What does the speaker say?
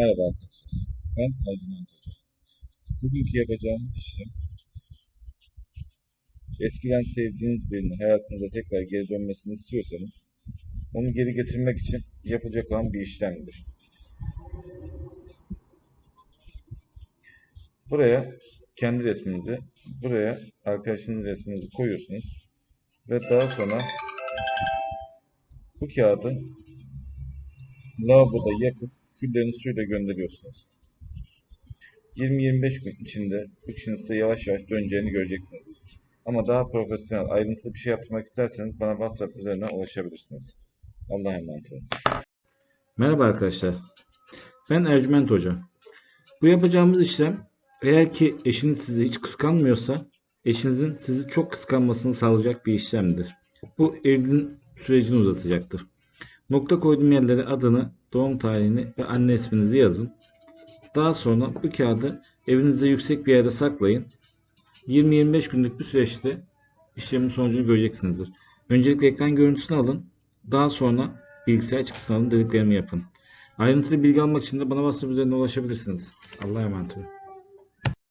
Merhaba arkadaşlar. Ben Ercüment Hoca. Bugünkü yapacağımız işlem eskiden sevdiğiniz birinin hayatınıza tekrar geri dönmesini istiyorsanız onu geri getirmek için yapacak olan bir işlemdir. Buraya kendi resminizi, buraya arkadaşınızın resminizi koyuyorsunuz ve daha sonra bu kağıdı lavaboda yakıp küllerini suyla gönderiyorsunuz. 20-25 gün içinde bu kişinin yavaş yavaş döneceğini göreceksiniz. Ama daha profesyonel, ayrıntılı bir şey yaptırmak isterseniz bana WhatsApp üzerinden ulaşabilirsiniz. Allah'a emanet olun. Merhaba arkadaşlar. Ben Ercüment Hoca. Bu yapacağımız işlem eğer ki eşiniz sizi hiç kıskanmıyorsa eşinizin sizi çok kıskanmasını sağlayacak bir işlemdir. Bu evliliğin sürecini uzatacaktır. Nokta koyduğum yerlere adını, doğum tarihini ve anne isminizi yazın. Daha sonra bu kağıdı evinizde yüksek bir yerde saklayın. 20-25 günlük bir süreçte işlemin sonucunu göreceksinizdir. Öncelikle ekran görüntüsünü alın. Daha sonra bilgisayar çıktısını alın dediklerimi yapın. Ayrıntılı bilgi almak için de bana WhatsApp üzerinden ulaşabilirsiniz. Allah'a emanet olun.